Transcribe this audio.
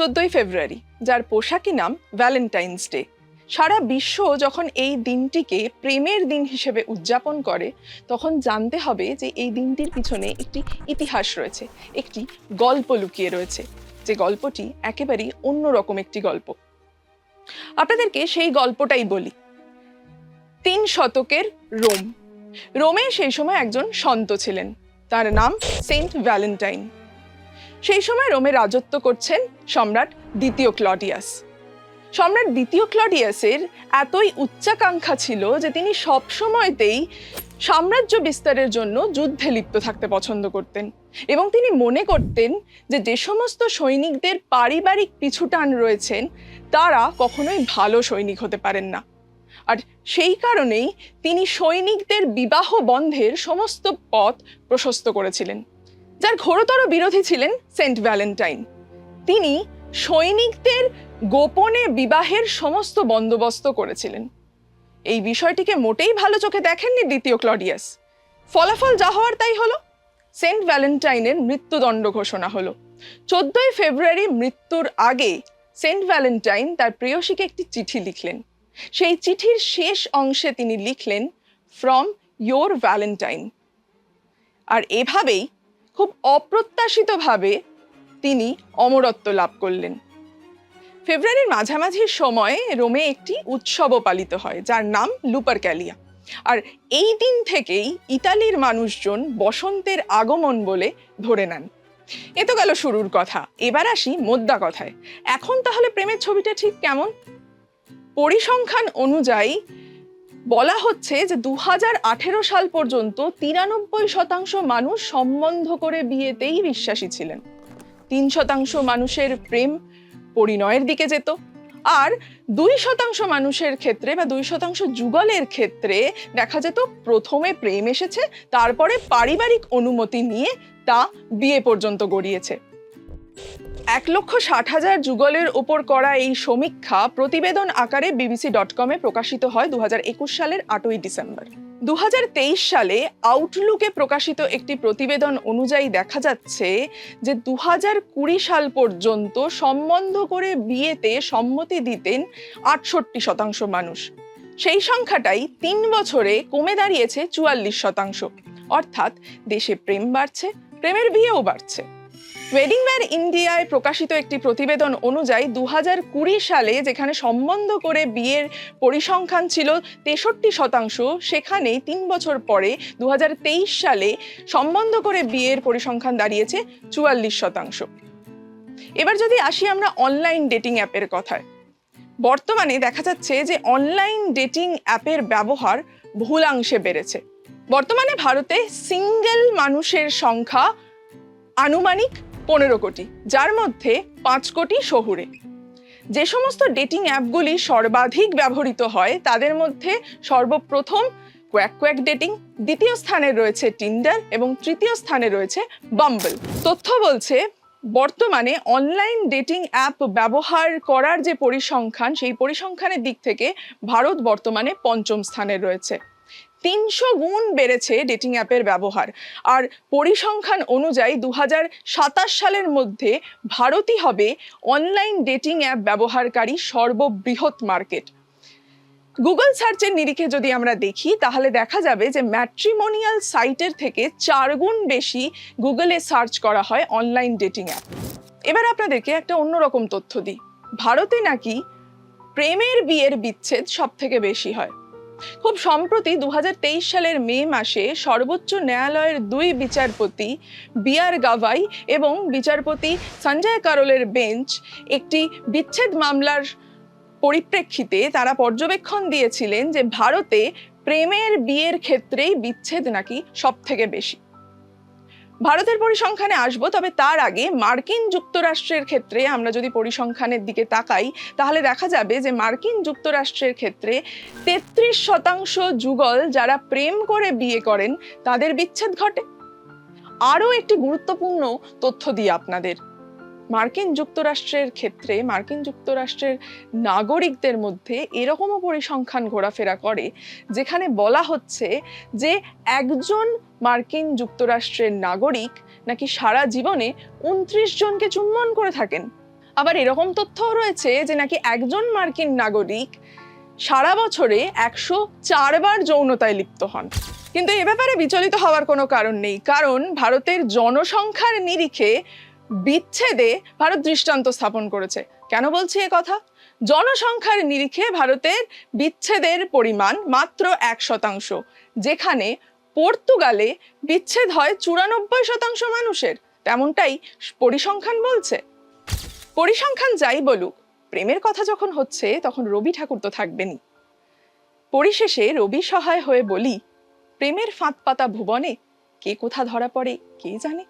চোদ্দই ফেব্রুয়ারি, যার পোশাকি নাম ভ্যালেন্টাইন্স ডে সারা বিশ্ব যখন এই দিনটিকে প্রেমের দিন হিসেবে উদযাপন করে, তখন জানতে হবে যে এই দিনটির পিছনে একটি ইতিহাস রয়েছে, একটি গল্প লুকিয়ে রয়েছে। যে গল্পটি একেবারেই অন্যরকম একটি গল্প। আপনাদেরকে সেই গল্পটাই বলি। তিন শতকের রোম। রোমে সেই সময় একজন সন্ত ছিলেন। তার নাম সেন্ট ভ্যালেন্টাইন সেই সময় রোমে রাজত্ব করছেন সম্রাট দ্বিতীয় ক্লডিয়াস। সম্রাট দ্বিতীয় ক্লডিয়াসের এতই উচ্চাকাঙ্ক্ষা ছিল যে তিনি সব সময়তেই সাম্রাজ্য বিস্তারের জন্য যুদ্ধে লিপ্ত থাকতে পছন্দ করতেন এবং তিনি মনে করতেন যে যে সমস্ত সৈনিকদের পারিবারিক পিছুটান রয়েছেন, তারা কখনোই ভালো সৈনিক হতে পারেন না। আর সেই কারণেই তিনি সৈনিকদের বিবাহ বন্ধের সমস্ত পথ প্রশস্ত করেছিলেন। যার ঘোরতর বিরোধী ছিলেন সেন্ট ভ্যালেন্টাইন। তিনি সৈনিকদের গোপনে বিবাহের সমস্ত বন্দোবস্ত করেছিলেন। এই বিষয়টিকে মোটেই ভালো চোখে দেখেননি দ্বিতীয় ক্লডিয়াস। ফলাফল যা হওয়ার তাই হলো। সেন্ট ভ্যালেন্টাইনের মৃত্যুদণ্ড ঘোষণা হলো। চোদ্দই ফেব্রুয়ারি মৃত্যুর আগে সেন্ট ভ্যালেন্টাইন তার প্রেয়সীকে একটি চিঠি লিখলেন। সেই চিঠির শেষ অংশে তিনি লিখলেন, ফ্রম ইয়োর ভ্যালেন্টাইন। আর এভাবেই খুব অপ্রত্যাশিতভাবে তিনি অমরত্ব লাভ করলেন। ফেব্রুয়ারির মাঝামাঝি সময়ে রোমে একটি উৎসবও পালিত হয়, যার নাম লুপারক্যালিয়া। আর এই দিন থেকেই ইতালির মানুষজন বসন্তের আগমন বলে ধরে নেন। এ তো গেল শুরুর কথা, এবার আসি মোদ্দা কথায়। এখন তাহলে প্রেমের ছবিটা ঠিক কেমন? পরিসংখ্যান অনুযায়ী বলা হচ্ছে যে দু হাজার আঠেরো সাল পর্যন্ত তিরানব্বই শতাংশ মানুষ সম্বন্ধ করে বিয়েতেই বিশ্বাসী ছিলেন। তিন শতাংশ মানুষের প্রেম পরিণয়ের দিকে যেত আর দুই শতাংশ মানুষের ক্ষেত্রে বা দুই শতাংশ যুগলের ক্ষেত্রে দেখা যেত প্রথমে প্রেম এসেছে, তারপরে পারিবারিক অনুমতি নিয়ে তা বিয়ে পর্যন্ত গড়িয়েছে। এক লক্ষ ষাট হাজার যুগলের ওপর করা এই সমীক্ষা প্রতিবেদন আকারে বিবিসি ডট কমে প্রকাশিত হয় দু সালের আটই ডিসেম্বর। দু হাজার তেইশ সালে আউটলুকে প্রকাশিত একটি প্রতিবেদন অনুযায়ী দেখা যাচ্ছে যে দু কুড়ি সাল পর্যন্ত সম্বন্ধ করে বিয়েতে সম্মতি দিতেন আটষট্টি শতাংশ মানুষ। সেই সংখ্যাটাই তিন বছরে কমে দাঁড়িয়েছে চুয়াল্লিশ শতাংশ। অর্থাৎ দেশে প্রেম বাড়ছে, প্রেমের বিয়েও বাড়ছে। ওয়েডিং ওয়্যার ইন্ডিয়ায় প্রকাশিত একটি প্রতিবেদন অনুযায়ী দু কুড়ি সালে যেখানে সম্বন্ধ করে বিয়ের পরিসংখ্যান ছিল তেষট্টি শতাংশ, সেখানেই তিন বছর পরে দু হাজার তেইশ সালে সম্বন্ধ করে বিয়ের পরিসংখ্যান দাঁড়িয়েছে চুয়াল্লিশ শতাংশ। এবার যদি আসি আমরা অনলাইন ডেটিং অ্যাপের কথায়। বর্তমানে দেখা যাচ্ছে যে অনলাইন ডেটিং অ্যাপের ব্যবহার ভুলাংশে বেড়েছে। বর্তমানে ভারতে সিঙ্গেল মানুষের সংখ্যা আনুমানিক পনেরো কোটি, যার মধ্যে পাঁচ কোটি শহুরে। যে সমস্ত ডেটিং অ্যাপগুলি সর্বাধিক ব্যবহৃত হয়, তাদের মধ্যে সর্বপ্রথম কোয়াক কোয়াক ডেটিং দ্বিতীয় স্থানে রয়েছে টিন্ডার এবং তৃতীয় স্থানে রয়েছে বাম্বল তথ্য বলছে, বর্তমানে অনলাইন ডেটিং অ্যাপ ব্যবহার করার যে পরিসংখ্যান, সেই পরিসংখ্যানের দিক থেকে ভারত বর্তমানে পঞ্চম স্থানে রয়েছে। তিনশো গুণ বেড়েছে ডেটিং অ্যাপের ব্যবহার। আর পরিসংখ্যান অনুযায়ী দু সালের মধ্যে ভারতই হবে অনলাইন ডেটিং অ্যাপ ব্যবহারকারী সর্ববৃহৎ মার্কেট গুগল সার্চের নিরিখে যদি আমরা দেখি, তাহলে দেখা যাবে যে ম্যাট্রিমোনিয়াল সাইটের থেকে চার গুণ বেশি গুগলে সার্চ করা হয় অনলাইন ডেটিং অ্যাপ এবার আপনাদেরকে একটা অন্যরকম তথ্য দিই। ভারতে নাকি প্রেমের বিয়ের বিচ্ছেদ সব থেকে বেশি হয়। খুব সম্প্রতি দুহাজার তেইশ সালের মে মাসে সর্বোচ্চ ন্যায়ালয়ের দুই বিচারপতি বি আর গাভাই এবং বিচারপতি সঞ্জয় কারোলের বেঞ্চ একটি বিচ্ছেদ মামলার পরিপ্রেক্ষিতে তারা পর্যবেক্ষণ দিয়েছিলেন যে ভারতে প্রেমের বিয়ের ক্ষেত্রেই বিচ্ছেদ নাকি সব থেকে বেশি। ভারতের পরিসংখ্যানে আসব, তবে তার আগে মার্কিন যুক্তরাষ্ট্রের ক্ষেত্রে আমরা যদি পরিসংখ্যানের দিকে তাকাই, তাহলে দেখা যাবে যে মার্কিন যুক্তরাষ্ট্রের ক্ষেত্রে তেত্রিশ শতাংশ যুগল যারা প্রেম করে বিয়ে করেন, তাদের বিচ্ছেদ ঘটে। আরও একটি গুরুত্বপূর্ণ তথ্য দিই আপনাদের। মার্কিন যুক্তরাষ্ট্রের ক্ষেত্রে, মার্কিন যুক্তরাষ্ট্রের নাগরিকদের মধ্যে এরকমও পরিসংখ্যান ঘোরাফেরা করে, যেখানে বলা হচ্ছে যে একজন মার্কিন যুক্তরাষ্ট্রের নাগরিক নাকি সারা জীবনে উনত্রিশ জনকে চুম্বন করে থাকেন? আবার এরকম তথ্যও রয়েছে যে নাকি একজন মার্কিন নাগরিক সারা বছরে একশো চারবার যৌনতায় লিপ্ত হন। কিন্তু এ ব্যাপারে বিচলিত হওয়ার কোনো কারণ নেই, কারণ ভারতের জনসংখ্যার নিরিখে বিচ্ছেদে ভারত দৃষ্টান্ত স্থাপন করেছে। কেন বলছি এ কথা? জনসংখ্যার নিরিখে ভারতের বিচ্ছেদের পরিমাণ মাত্র এক শতাংশ, যেখানে পর্তুগালে বিচ্ছেদ হয় চুরানব্বই শতাংশ মানুষের, তেমনটাই পরিসংখ্যান বলছে। পরিসংখ্যান যাই বলুক, প্রেমের কথা যখন হচ্ছে, তখন রবি ঠাকুর তো থাকবেনই। পরিশেষে রবি সহায় হয়ে বলি, প্রেমের ফাঁদ পাতা ভুবনে কে কোথা ধরা পড়ে, কে জানে?